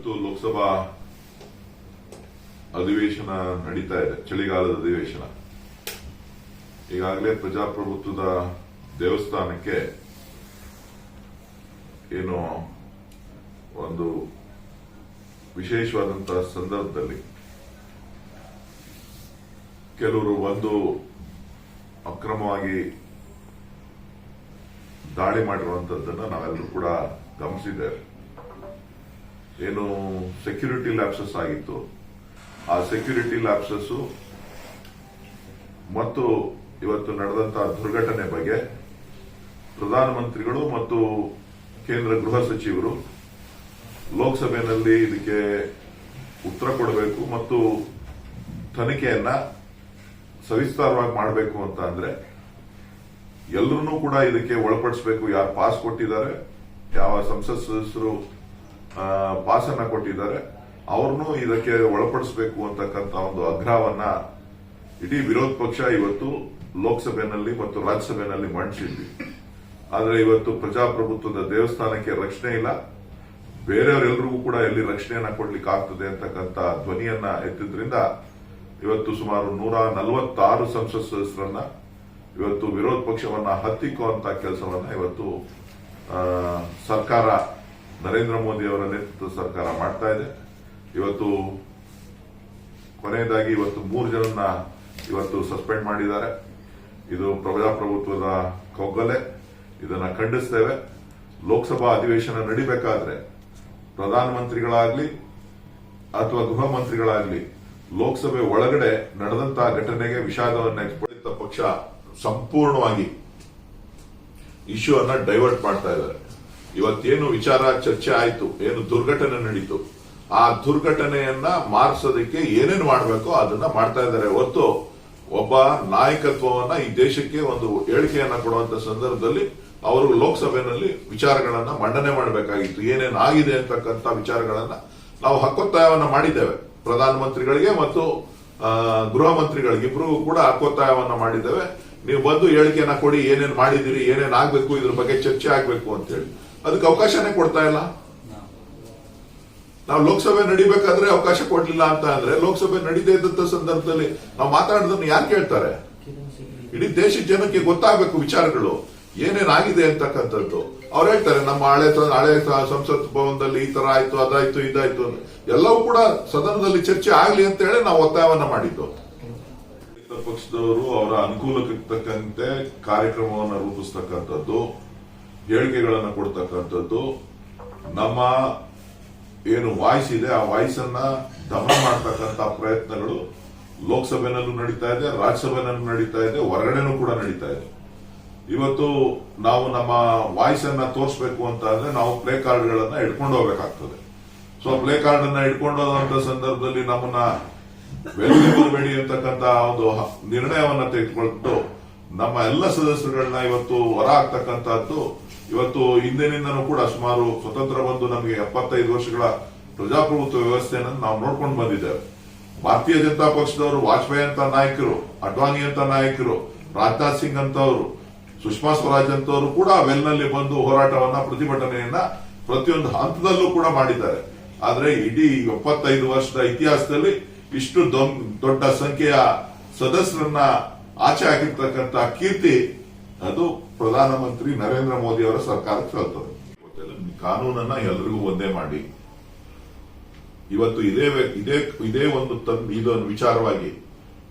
ಇವತ್ತು ಲೋಕಸಭಾ ಅಧಿವೇಶನ ನಡೀತಾ ಇದೆ, ಚಳಿಗಾಲದ ಅಧಿವೇಶನ. ಈಗಾಗಲೇ ಪ್ರಜಾಪ್ರಭುತ್ವದ ದೇವಸ್ಥಾನಕ್ಕೆ ಏನು ಒಂದು ವಿಶೇಷವಾದಂತಹ ಸಂದರ್ಭದಲ್ಲಿ ಕೆಲವರು ಬಂದು ಅಕ್ರಮವಾಗಿ ದಾಳಿ ಮಾಡಿರುವಂತದ್ದನ್ನ ನಾವೆಲ್ಲರೂ ಕೂಡ ಗಮನಿಸಿದ್ದೇವೆ. ಏನು ಸೆಕ್ಯೂರಿಟಿ ಲ್ಯಾಪ್ಸಸ್ ಆಗಿತ್ತು. ಆ ಸೆಕ್ಯೂರಿಟಿ ಲ್ಯಾಪ್ಸಸ್ ಮತ್ತು ಇವತ್ತು ನಡೆದಂತಹ ದುರ್ಘಟನೆ ಬಗ್ಗೆ ಪ್ರಧಾನಮಂತ್ರಿಗಳು ಮತ್ತು ಕೇಂದ್ರ ಗೃಹ ಸಚಿವರು ಲೋಕಸಭೆಯಲ್ಲಿ ಇದಕ್ಕೆ ಉತ್ತರ ಕೊಡಬೇಕು ಮತ್ತು ತನಿಖೆಯನ್ನ ಸವಿಸ್ತಾರವಾಗಿ ಮಾಡಬೇಕು ಅಂತ ಅಂದ್ರೆ ಎಲ್ಲರನ್ನೂ ಕೂಡ ಇದಕ್ಕೆ ಒಳಪಡಿಸಬೇಕು. ಯಾರು ಪಾಸ್ ಕೊಟ್ಟಿದ್ದಾರೆ, ಯಾವ ಸಂಸತ್ ಸದಸ್ಯರು ಆ, ಪಾಸ್ ಅನ್ನ ಕೊಟ್ಟಿದ್ದಾರೆ. ಅವ್ರನ್ನೂ ಇದಕ್ಕೆ ಒಳಪಡಿಸಬೇಕು ಅಂತಕ್ಕಂಥ ಒಂದು ಆಗ್ರಹವನ್ನ ಇಡೀ ವಿರೋಧ ಪಕ್ಷ ಇವತ್ತು ಲೋಕಸಭೆಯಲ್ಲಿ ಮತ್ತು ರಾಜ್ಯಸಭೆಯಲ್ಲಿ ಮಂಡಿಸಿದ್ವಿ ಆದರೆ ಇವತ್ತು ಪ್ರಜಾಪ್ರಭುತ್ವದ ದೇವಸ್ಥಾನಕ್ಕೆ ರಕ್ಷಣೆ ಇಲ್ಲ. ಬೇರೆಯವರೆಲ್ಲರಿಗೂ ಕೂಡ ಎಲ್ಲಿ ರಕ್ಷಣೆಯನ್ನ ಕೊಡ್ಲಿಕ್ಕೆ ಆಗ್ತದೆ ಅಂತಕ್ಕಂಥ ಧ್ವನಿಯನ್ನ ಎತ್ತಿದ್ರಿಂದ ಇವತ್ತು ಸುಮಾರು ನೂರ ನಲವತ್ತಾರು ಸಂಸತ್ ಸದಸ್ಯರನ್ನ ಇವತ್ತು ವಿರೋಧ ಪಕ್ಷವನ್ನ ಹತ್ತಿಕ್ಕುವಂತ ಕೆಲಸವನ್ನ ಇವತ್ತು ಸರ್ಕಾರ ನರೇಂದ್ರ ಮೋದಿ ಅವರ ನೇತೃತ್ವ ಸರ್ಕಾರ ಮಾಡ್ತಾ ಇದೆ. ಇವತ್ತು ಕೊನೆಯದಾಗಿ ಇವತ್ತು ಮೂರು ಜನನ್ನ ಇವತ್ತು ಸಸ್ಪೆಂಡ್ ಮಾಡಿದ್ದಾರೆ. ಇದು ಪ್ರಜಾಪ್ರಭುತ್ವದ ಕೌಗಲೆ ಇದನ್ನ ಖಂಡಿಸ್ತೇವೆ. ಲೋಕಸಭಾ ಅಧಿವೇಶನ ನಡಿಬೇಕಾದ್ರೆ ಪ್ರಧಾನಮಂತ್ರಿಗಳಾಗ್ಲಿ ಅಥವಾ ಗೃಹ ಮಂತ್ರಿಗಳಾಗ್ಲಿ ಲೋಕಸಭೆ ಒಳಗಡೆ ನಡೆದಂತಹ ಘಟನೆಗೆ ವಿಷಾದವನ್ನು ಎಕ್ಸ್ಪಡಿತ ಪಕ್ಷ ಸಂಪೂರ್ಣವಾಗಿ ಇಶ್ಯೂ ಅನ್ನ ಡೈವರ್ಟ್ ಮಾಡ್ತಾ ಇದ್ದಾರೆ. ಇವತ್ತೇನು ವಿಚಾರ ಚರ್ಚೆ ಆಯ್ತು, ಏನು ದುರ್ಘಟನೆ ನಡೀತು, ಆ ದುರ್ಘಟನೆಯನ್ನ ಮಾರ್ಸೋದಕ್ಕೆ ಏನೇನು ಮಾಡಬೇಕು ಅದನ್ನ ಮಾಡ್ತಾ ಇದ್ದಾರೆ. ಹೊತ್ತು ಒಬ್ಬ ನಾಯಕತ್ವವನ್ನ ಈ ದೇಶಕ್ಕೆ ಒಂದು ಹೇಳಿಕೆಯನ್ನ ಕೊಡುವಂತ ಸಂದರ್ಭದಲ್ಲಿ ಅವರು ಲೋಕಸಭೆಯಲ್ಲಿ ವಿಚಾರಗಳನ್ನ ಮಂಡನೆ ಮಾಡಬೇಕಾಗಿತ್ತು. ಏನೇನು ಆಗಿದೆ ಅಂತಕ್ಕಂಥ ವಿಚಾರಗಳನ್ನ ನಾವು ಹಕ್ಕೊತ್ತಾಯವನ್ನ ಮಾಡಿದ್ದೇವೆ. ಪ್ರಧಾನಮಂತ್ರಿಗಳಿಗೆ ಮತ್ತು ಗೃಹ ಮಂತ್ರಿಗಳಿಗೆ ಇಬ್ಬರಿಗೂ ಕೂಡ ಹಕ್ಕೊತ್ತಾಯವನ್ನ ಮಾಡಿದ್ದೇವೆ. ನೀವು ಬಂದು ಹೇಳಿಕೆಯನ್ನ ಕೊಡಿ, ಏನೇನು ಮಾಡಿದಿರಿ ಏನೇನ್ ಆಗ್ಬೇಕು, ಇದ್ರ ಬಗ್ಗೆ ಚರ್ಚೆ ಆಗ್ಬೇಕು ಅಂತ ಹೇಳಿ ಅದಕ್ಕೆ ಅವಕಾಶನೇ ಕೊಡ್ತಾ ಇಲ್ಲ. ನಾವು ಲೋಕಸಭೆ ನಡಿಬೇಕಾದ್ರೆ ಅವಕಾಶ ಕೊಡ್ಲಿಲ್ಲ ಅಂತ ಅಂದ್ರೆ ಲೋಕಸಭೆ ನಡೀದೇ ಇದ್ದಂತ ಸಂದರ್ಭದಲ್ಲಿ ನಾವು ಮಾತಾಡೋದನ್ನ ಯಾರು ಕೇಳ್ತಾರೆ? ಇಡೀ ದೇಶದ ಜನಕ್ಕೆ ಗೊತ್ತಾಗಬೇಕು ವಿಚಾರಗಳು. ಏನೇನಾಗಿದೆ ಅಂತಕ್ಕಂಥದ್ದು. ಅವ್ರು ಹೇಳ್ತಾರೆ, ನಮ್ಮ ಹಳೆ ಹಳೆ ಸಂಸತ್ ಭವನದಲ್ಲಿ ಈ ತರ ಆಯ್ತು, ಅದಾಯ್ತು, ಇದಾಯ್ತು. ಎಲ್ಲವೂ ಕೂಡ ಸದನದಲ್ಲಿ ಚರ್ಚೆ ಆಗ್ಲಿ ಅಂತ ಹೇಳಿ ನಾವು ಒತ್ತಾಯವನ್ನ ಮಾಡಿದ್ದು. ಪಕ್ಷದವರು ಅವರ ಅನುಕೂಲಕ್ಕೆ ತಕ್ಕಂತೆ ಕಾರ್ಯಕ್ರಮವನ್ನು ರೂಪಿಸ್ತಕ್ಕಂಥದ್ದು. ಹೇಳಿಕೆಗಳನ್ನು ಕೊಡ್ತಕ್ಕಂಥದ್ದು ನಮ್ಮ ಏನು ವಾಯ್ಸ್ ಇದೆ, ಆ ವಾಯ್ಸ್ ಅನ್ನ ದಮನ ಮಾಡ್ತಕ್ಕಂಥ ಪ್ರಯತ್ನಗಳು ಲೋಕಸಭೆನಲ್ಲೂ ನಡೀತಾ ಇದೆ, ರಾಜ್ಯಸಭೆನಲ್ಲೂ ನಡೀತಾ ಇದೆ, ಹೊರಗಡೆನೂ ಕೂಡ ನಡೀತಾ ಇದೆ. ಇವತ್ತು ನಾವು ನಮ್ಮ ವಾಯ್ಸ್ ಅನ್ನ ತೋರಿಸಬೇಕು ಅಂತ ಅಂದ್ರೆ ನಾವು ಪ್ಲೇ ಕಾರ್ಡ್ಗಳನ್ನ ಇಟ್ಕೊಂಡು ಹೋಗ್ಬೇಕಾಗ್ತದೆ. ಸೊ ಪ್ಲೇ ಕಾರ್ಡ್ ಅನ್ನ ಇಟ್ಕೊಂಡು ಹೋದಂತ ಸಂದರ್ಭದಲ್ಲಿ ನಮ್ಮನ್ನ ಬರಬೇಡಿ ಅಂತಕ್ಕಂತ ಒಂದು ನಿರ್ಣಯವನ್ನ ತೆಗೆದುಕೊಂಡು ನಮ್ಮ ಎಲ್ಲ ಸದಸ್ಯರುಗಳನ್ನ ಇವತ್ತು ಹೊರ ಹಾಕ್ತಕ್ಕಂತಹದ್ದು ಇವತ್ತು ಹಿಂದಿನಿಂದನೂ ಕೂಡ ಸುಮಾರು ಸ್ವತಂತ್ರ ಬಂದು ನಮಗೆ ಎಪ್ಪತ್ತೈದು ವರ್ಷಗಳ ಪ್ರಜಾಪ್ರಭುತ್ವ ವ್ಯವಸ್ಥೆಯನ್ನು ನಾವು ನೋಡ್ಕೊಂಡು ಬಂದಿದ್ದೇವೆ. ಭಾರತೀಯ ಜನತಾ ಪಕ್ಷದವರು, ವಾಜಪೇಯಿ ಅಂತ ನಾಯಕರು ಅಡ್ವಾನಿ ಅಂತ ನಾಯಕರು, ರಾಜನಾಥ್ ಸಿಂಗ್ ಅಂತವರು, ಸುಷ್ಮಾ ಸ್ವರಾಜ್ ಅಂತವರು ಕೂಡ ವೆಲ್ನಲ್ಲಿ ಬಂದು ಹೋರಾಟವನ್ನ, ಪ್ರತಿಭಟನೆಯನ್ನ ಪ್ರತಿಯೊಂದು ಹಂತದಲ್ಲೂ ಕೂಡ ಮಾಡಿದ್ದಾರೆ. ಆದ್ರೆ ಇಡೀ ಎಪ್ಪತ್ತೈದು ವರ್ಷದ ಇತಿಹಾಸದಲ್ಲಿ ಇಷ್ಟು ದೊಡ್ಡ ಸಂಖ್ಯೆಯ ಸದಸ್ಯರನ್ನ ಆಚೆ ಹಾಕಿರ್ತಕ್ಕಂತ ಕೀರ್ತಿ, ಅದು ಪ್ರಧಾನಮಂತ್ರಿ ನರೇಂದ್ರ ಮೋದಿ ಅವರ ಸರ್ಕಾರ ಕೇಳ್ತವೆ ಕಾನೂನನ್ನ ಎಲ್ರಿಗೂ ಒಂದೇ ಮಾಡಿ. ಇವತ್ತು ಇದೇ ಇದೇ ಇದೇ ಒಂದು ಇದೊಂದು ವಿಚಾರವಾಗಿ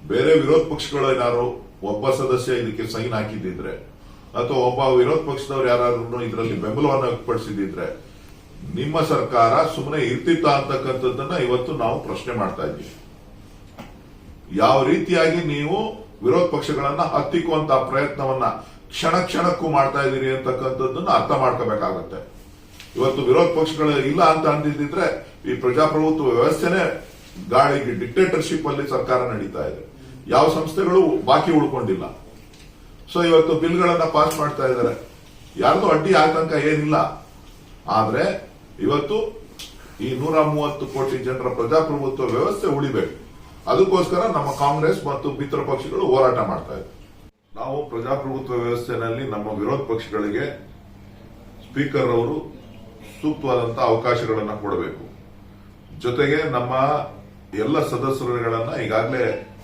ಬೇರೆ ವಿರೋಧ ಪಕ್ಷಗಳು ಏನಾದ್ರು ಒಬ್ಬ ಸದಸ್ಯ ಇದಕ್ಕೆ ಸೈನ್ ಹಾಕಿದ್ದಿದ್ರೆ, ಅಥವಾ ಒಬ್ಬ ವಿರೋಧ ಪಕ್ಷದವ್ರು ಯಾರು ಇದರಲ್ಲಿ ಬೆಂಬಲವನ್ನು ವ್ಯಕ್ತಪಡಿಸಿದ್ರೆ ನಿಮ್ಮ ಸರ್ಕಾರ ಸುಮ್ಮನೆ ಇರ್ತಿತ್ತ ಅಂತಕ್ಕಂಥದ್ದನ್ನ ಇವತ್ತು ನಾವು ಪ್ರಶ್ನೆ ಮಾಡ್ತಾ ಇದ್ದೀವಿ. ಯಾವ ರೀತಿಯಾಗಿ ನೀವು ವಿರೋಧ ಪಕ್ಷಗಳನ್ನ ಹತ್ತಿಕ್ಕುವಂತಹ ಪ್ರಯತ್ನವನ್ನ ಕ್ಷಣ ಕ್ಷಣಕ್ಕೂ ಮಾಡ್ತಾ ಇದ್ದೀರಿ ಅಂತಕ್ಕಂಥದ್ದನ್ನ ಅರ್ಥ ಮಾಡ್ಕೋಬೇಕಾಗತ್ತೆ. ಇವತ್ತು ವಿರೋಧ ಪಕ್ಷಗಳು ಇಲ್ಲ ಅಂತ ಅಂದಿದ್ದಿದ್ರೆ ಈ ಪ್ರಜಾಪ್ರಭುತ್ವ ವ್ಯವಸ್ಥೆನೇ ಗಾಳಿಗೆ ಡಿಕ್ಟೇಟರ್ಶಿಪ್ ಅಲ್ಲಿ ಸರ್ಕಾರ ನಡೀತಾ ಇದೆ. ಯಾವ ಸಂಸ್ಥೆಗಳು ಬಾಕಿ ಉಳ್ಕೊಂಡಿಲ್ಲ. ಸೊ ಇವತ್ತು ಬಿಲ್ಗಳನ್ನ ಪಾಸ್ ಮಾಡ್ತಾ ಇದ್ದಾರೆ. ಯಾರ್ದು ಅಡ್ಡಿ ಆತಂಕ ಏನಿಲ್ಲ. ಆದ್ರೆ ಇವತ್ತು ಈ ನೂರ ಮೂವತ್ತು ಕೋಟಿ ಜನರ ಪ್ರಜಾಪ್ರಭುತ್ವ ವ್ಯವಸ್ಥೆ ಉಳಿಬೇಕು. ಅದಕ್ಕೋಸ್ಕರ ನಮ್ಮ ಕಾಂಗ್ರೆಸ್ ಮತ್ತು ಮಿತ್ರ ಪಕ್ಷಗಳು ಹೋರಾಟ ಮಾಡ್ತಾ ಇದ್ದಾರೆ. ನಾವು ಪ್ರಜಾಪ್ರಭುತ್ವ ವ್ಯವಸ್ಥೆಯಲ್ಲಿ ನಮ್ಮ ವಿರೋಧ ಪಕ್ಷಗಳಿಗೆ ಸ್ಪೀಕರ್ ಅವರು ಸೂಕ್ತವಾದಂತಹ ಅವಕಾಶಗಳನ್ನು ಕೊಡಬೇಕು. ಜೊತೆಗೆ ನಮ್ಮ ಎಲ್ಲ ಸದಸ್ಯರುಗಳನ್ನ ಈಗಾಗಲೇ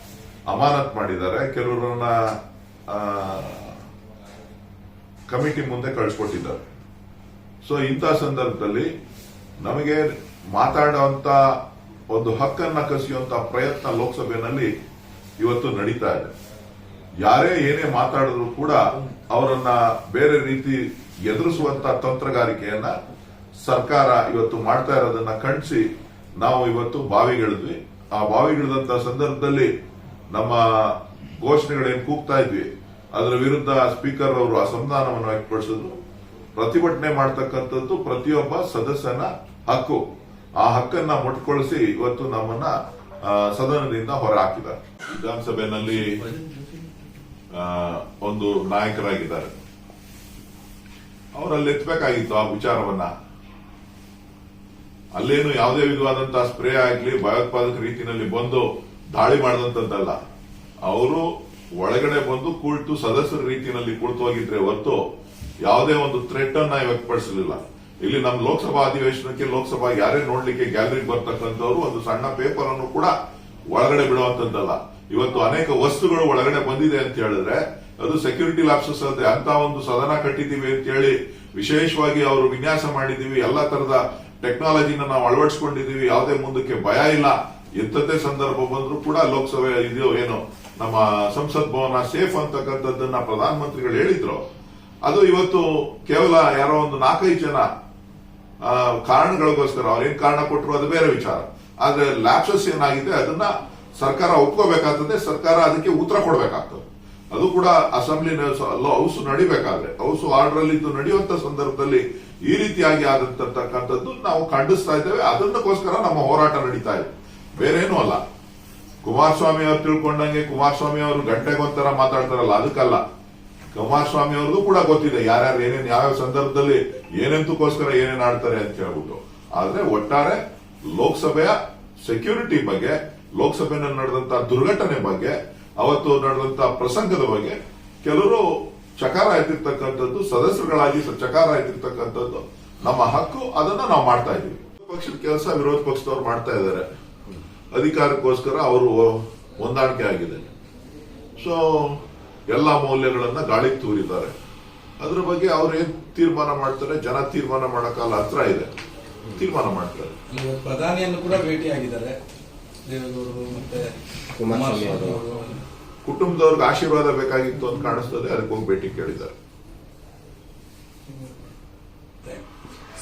ಅಮಾನತ್ ಮಾಡಿದ್ದಾರೆ. ಕೆಲವರನ್ನ ಕಮಿಟಿ ಮುಂದೆ ಕಳಿಸ್ಕೊಟ್ಟಿದ್ದಾರೆ. ಸೊ, ಇಂಥ ಸಂದರ್ಭದಲ್ಲಿ ನಮಗೆ ಮಾತಾಡುವಂತ ಒಂದು ಹಕ್ಕನ್ನ ಕಸಿಯುವಂತ ಪ್ರಯತ್ನ ಲೋಕಸಭೆಯಲ್ಲಿ ಇವತ್ತು ನಡೀತಾ ಇದೆ. ಯಾರೇ ಏನೇ ಮಾತಾಡಿದ್ರು ಕೂಡ ಅವರನ್ನ ಬೇರೆ ರೀತಿ ಎದುರಿಸುವಂತ ತಂತ್ರಗಾರಿಕೆಯನ್ನ ಸರ್ಕಾರ ಇವತ್ತು ಮಾಡ್ತಾ ಇರೋದನ್ನ ಖಂಡಿಸಿ ನಾವು ಇವತ್ತು ಬಾವಿಗಿಳಿದ್ವಿ. ಆ ಬಾವಿಗಿಳಿದಂತ ಸಂದರ್ಭದಲ್ಲಿ ನಮ್ಮ ಘೋಷಣೆಗಳೇನು ಕೂಗ್ತಾ ಇದ್ವಿ. ಅದರ ವಿರುದ್ಧ ಸ್ಪೀಕರ್ ಅವರು ಅಸಮಾಧಾನವನ್ನು ವ್ಯಕ್ತಪಡಿಸಿದ್ರು. ಪ್ರತಿಭಟನೆ ಮಾಡ್ತಕ್ಕಂಥದ್ದು ಪ್ರತಿಯೊಬ್ಬ ಸದಸ್ಯನ ಹಕ್ಕು. ಆ ಹಕ್ಕನ್ನ ಮುಟ್ಕೊಳಿಸಿ ಇವತ್ತು ನಮ್ಮನ್ನ ಸದನದಿಂದ ಹೊರ ಹಾಕಿದ್ದಾರೆ ವಿಧಾನಸಭೆಯಲ್ಲಿ ಒಂದು ನಾಯಕರಾಗಿದ್ದಾರೆ. ಅವರಲ್ಲಿ ಎತ್ತಬೇಕಾಗಿತ್ತು ಆ ವಿಚಾರವನ್ನ. ಅಲ್ಲೇನು ಯಾವುದೇ ವಿಧವಾದಂತಹ ಸ್ಪ್ರೇ ಆಗ್ಲಿ, ಭಯೋತ್ಪಾದಕ ರೀತಿಯಲ್ಲಿ ಬಂದು ದಾಳಿ ಮಾಡಿದಂತದ್ದಲ್ಲ ಅವರು ಒಳಗಡೆ ಬಂದು ಕುಳಿತು ಸದಸ್ಯರ ರೀತಿಯಲ್ಲಿ ಕುಳಿತು ಹೋಗಿದ್ರೆ ಹೊರತು ಯಾವುದೇ ಒಂದು ಥ್ರೆಟ್ ಅನ್ನ ವ್ಯಕ್ತಪಡಿಸಲಿಲ್ಲ. ಇಲ್ಲಿ ನಮ್ಮ ಲೋಕಸಭಾ ಅಧಿವೇಶನಕ್ಕೆ ಲೋಕಸಭಾ ಯಾರೇ ನೋಡ್ಲಿಕ್ಕೆ ಗ್ಯಾಲರಿಗೆ ಬರ್ತಕ್ಕಂಥವ್ರು ಒಂದು ಸಣ್ಣ ಪೇಪರ್ ಅನ್ನು ಕೂಡ ಒಳಗಡೆ ಬಿಡುವಂತದ್ದಲ್ಲ ಇವತ್ತು ಅನೇಕ ವಸ್ತುಗಳು ಒಳಗಡೆ ಬಂದಿದೆ ಅಂತ ಹೇಳಿದ್ರೆ, ಅದು ಸೆಕ್ಯೂರಿಟಿ ಲ್ಯಾಪ್ಸಸ್ ಅದೇ ಅಂತ ಒಂದು ಸದನ ಕಟ್ಟಿದೀವಿ ಅಂತ ಹೇಳಿ ವಿಶೇಷವಾಗಿ ಅವರು ವಿನ್ಯಾಸ ಮಾಡಿದೀವಿ ಎಲ್ಲಾ ತರದ ಟೆಕ್ನಾಲಜಿನ ನಾವು ಅಳವಡಿಸಿಕೊಂಡಿದೀವಿ ಯಾವುದೇ ಮುಂದಕ್ಕೆ ಭಯ ಇಲ್ಲ. ಎಂತದೇ ಸಂದರ್ಭ ಬಂದರೂ ಕೂಡ ಲೋಕಸಭೆ ಇದು ಏನು, ನಮ್ಮ ಸಂಸತ್ ಭವನ ಸೇಫ್ ಅಂತಕ್ಕಂಥದ್ದನ್ನ ಪ್ರಧಾನಮಂತ್ರಿಗಳು ಹೇಳಿದ್ರು. ಅದು ಇವತ್ತು ಕೇವಲ ಯಾರೋ ಒಂದು ನಾಲ್ಕೈದು ಜನ ಕಾರಣಗಳಿಗೋಸ್ಕರ ಕಾರಣಗಳಿಗೋಸ್ಕರ ಅವ್ರೇನ್ ಕಾರಣ ಕೊಟ್ಟರು ಅದು ಬೇರೆ ವಿಚಾರ. ಆದ್ರೆ ಲ್ಯಾಪ್ಸಸ್ ಏನಾಗಿದೆ, ಅದನ್ನ ಸರ್ಕಾರ ಒಪ್ಕೋಬೇಕಾಗ್ತದೆ, ಸರ್ಕಾರ ಅದಕ್ಕೆ ಉತ್ತರ ಕೊಡಬೇಕಾಗ್ತದೆ. ಅದು ಕೂಡ ಅಸೆಂಬ್ಲಿ ಹೌಸ್ ನಡಿಬೇಕಾದ್ರೆ. ಹೌಸ್ ಆರ್ಡರ್ ಅಲ್ಲಿ ನಡೆಯುವಂತ ಸಂದರ್ಭದಲ್ಲಿ ಈ ರೀತಿಯಾಗಿ ಆದಂತಕ್ಕಂಥದ್ದು ನಾವು ಖಂಡಿಸ್ತಾ ಇದ್ದೇವೆ. ಅದನ್ನಕ್ಕೋಸ್ಕರ ನಮ್ಮ ಹೋರಾಟ ನಡೀತಾ ಇದೆ. ಬೇರೇನೂ ಅಲ್ಲ. ಕುಮಾರಸ್ವಾಮಿ ಅವರು ತಿಳ್ಕೊಂಡಂಗೆ ಕುಮಾರಸ್ವಾಮಿ ಅವರು ಗಂಟೆಗೊಂಥರ ಮಾತಾಡ್ತಾರಲ್ಲ, ಅದಕ್ಕಲ್ಲ. ಕುಮಾರಸ್ವಾಮಿ ಅವ್ರಿಗೂ ಕೂಡ ಗೊತ್ತಿದೆ ಯಾರ್ಯಾರು ಏನೇನ್, ಯಾವ್ಯಾವ ಸಂದರ್ಭದಲ್ಲಿ ಏನೆಂತಕ್ಕೋಸ್ಕರ ಏನೇನ್ ಆಡ್ತಾರೆ ಅಂತ ಹೇಳ್ಬಿಟ್ಟು. ಆದ್ರೆ ಒಟ್ಟಾರೆ ಲೋಕಸಭೆಯ ಸೆಕ್ಯೂರಿಟಿ ಬಗ್ಗೆ ಲೋಕಸಭೆನಲ್ಲಿ ನಡೆದಂತ ದುರ್ಘಟನೆ ಬಗ್ಗೆ, ಅವತ್ತು ನಡೆದಂತ ಪ್ರಸಂಗದ ಬಗ್ಗೆ ಕೆಲವರು ಚಕಾರ ಎತ್ತಿರ್ತಕ್ಕಂಥದ್ದು, ಸದಸ್ಯರುಗಳಾಗಿ ಚಕಾರ ಎತ್ತಿರ್ತಕ್ಕಂಥದ್ದು, ನಮ್ಮ ಹಕ್ಕು, ಅದನ್ನ ನಾವು ಮಾಡ್ತಾ ಇದೀವಿ ಪಕ್ಷದ ಕೆಲಸ ವಿರೋಧ ಪಕ್ಷದವ್ರು ಮಾಡ್ತಾ ಇದ್ದಾರೆ. ಅಧಿಕಾರಕ್ಕೋಸ್ಕರ ಅವರು ಹೊಂದಾಣಿಕೆ ಆಗಿದೆ. ಸೊ ಎಲ್ಲ ಮೌಲ್ಯಗಳನ್ನ ಗಾಳಿಗೆ ತೂರಿದ್ದಾರೆ. ಅದ್ರ ಬಗ್ಗೆ ಅವ್ರು ಏನ್ ತೀರ್ಮಾನ ಮಾಡ್ತಾರೆ? ಜನ ತೀರ್ಮಾನ ಮಾಡಕ್ಕಲ್ಲ ಹತ್ರ ಇದೆ. ತೀರ್ಮಾನ ಮಾಡ್ತಾರೆ. ಪ್ರಧಾನಿಯನ್ನು ಕೂಡ ಭೇಟಿಯಾಗಿದ್ದಾರೆ. ದೇವೇಗೌಡರು ಮತ್ತೆ ಕುಮಾರಸ್ವಾಮಿ ಅವರು. ಅವರು. ಕುಟುಂಬದವ್ರಿಗೆ ಆಶೀರ್ವಾದ ಬೇಕಾಗಿತ್ತು ಅಂತ ಕಾಣಿಸ್ತದೆ ಅದಕ್ಕೆ ಹೋಗಿ ಭೇಟಿ ಕೇಳಿದ್ದಾರೆ